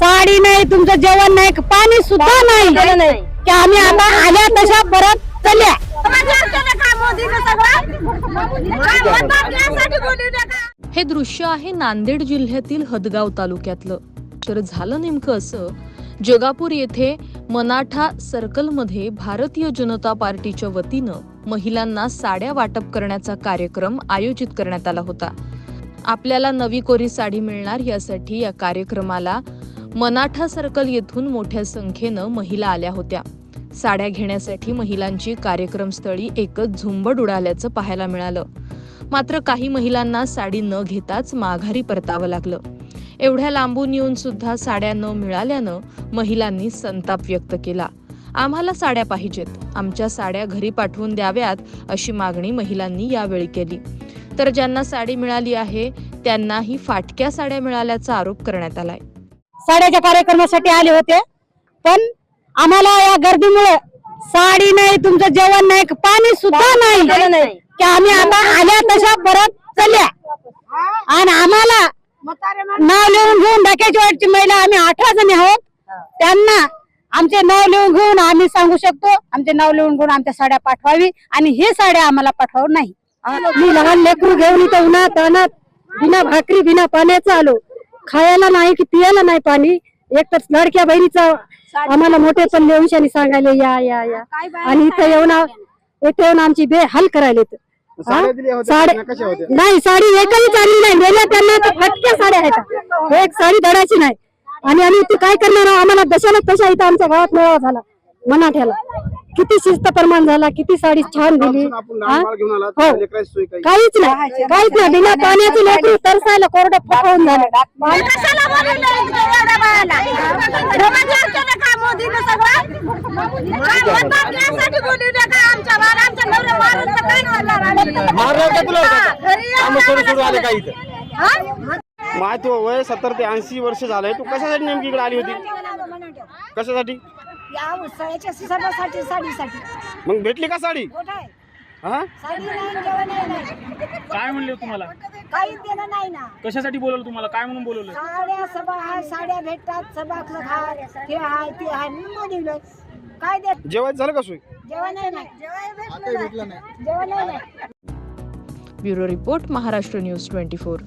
साडी नाही तुमचं जेवण नाही पाणी सुद्धा नाही. की आम्ही आता आल्या तशा परत चल्या. हे दृश्य आहे नांदेड जिल्ह्यातील हदगाव तालुक्यातलं. तर झालं नेमकं असं जगापूर येथे मनाठा सर्कलमध्ये भारतीय जनता पार्टीच्या वतीनं महिलांना साड्या वाटप करण्याचा कार्यक्रम आयोजित करण्यात आला होता. आपल्याला नवी कोरी साडी मिळणार यासाठी या कार्यक्रमाला मनाठा सर्कल येथून मोठ्या संख्येनं महिला आल्या होत्या. साड्या घेण्यासाठी महिलांची कार्यक्रमस्थळी एकच झुंबड उडाल्याचं पाहायला मिळालं. मात्र काही महिलांना साडी न घेताच माघारी परतावं लागलं. एवढ्या लांबून येऊन सुद्धा साड्या न मिळाल्यानं महिलांनी संताप व्यक्त केला. आम्हाला साड्या पाहिजेत. आमच्या साड्या घरी पाठवून द्याव्यात अशी मागणी महिलांनी यावेळी केली. तर ज्यांना साडी मिळाली आहे त्यांनाही फाटक्या साड्या मिळाल्याचा आरोप करण्यात आलाय. साड्याच्या कार्यक्रमासाठी आले होते. पण आम्हाला या गर्दीमुळे साडी नाही तुमचं जेवण नाही पाणी सुद्धा नाही. की आम्ही आता आल्या तशा परत चल्या. आणि आम्हाला नाव लिहून घेऊन डाक्याची वाटची महिला आम्ही अठरा जणी आहोत. त्यांना आमचे नाव लिहून घेऊन आम्ही सांगू शकतो आमचे नाव लिहून घेऊन आमच्या साड्या पाठवावी. आणि हे साड्या आम्हाला पाठवावं नाही. मी लहान लेकरू घेऊन इथं उन्हात अनात बिना भाकरी बिना पाण्याचं आलो खायला नाही की पियाला नाही पाणी. एक तर लडक्या बहिणीचा आम्हाला मोठे पण देऊशाने सांगायला या या या. आणि इथं येऊन इथं येऊन आमची बेहाल करायला होत्या नाही साडी एकही चालली नाही. गेल्या त्यांना तर फटक्या साड्या आहेत. एक साडी धडाची नाही. आणि आम्ही ती काय करणार? आम्हाला दशाला तशा इथं आमच्या गावात मेळावा झाला? मनाठ्याला किती शिस्त प्रमाण झाला किती साडी छान दिली. आपण हा? हो. काहीच नाही काहीच नाही. बिना पाण्याचं लेकरू तरसायला कोरडं फुकावून झालं. मारलं का तुला? काम सोडून सोडून आले इथं? माय तू वय सत्तर ते ऐंशी वर्ष झालंय. तू कशासाठी नेमकी इकडे आली होती? कशासाठी? या उत्सवाच्या सणासाठी साडीसाठी. मग भेटली का साडी? कुठं आहे? हा? साडी नाही जेवण नाही काय म्हणले हो तुम्हाला? काहीच देणं नाही ना. कशासाठी बोलवलं तुम्हाला? काय म्हणून बोलवलं? साड्या सभा आहे साड्या भेटतात सभा हाय हे हाय ते हाय मी दिलं काय दे जेवायचं झालं का सोय? जेवण नाही. जेवण नाही. Bureau report Maharashtra news twenty four.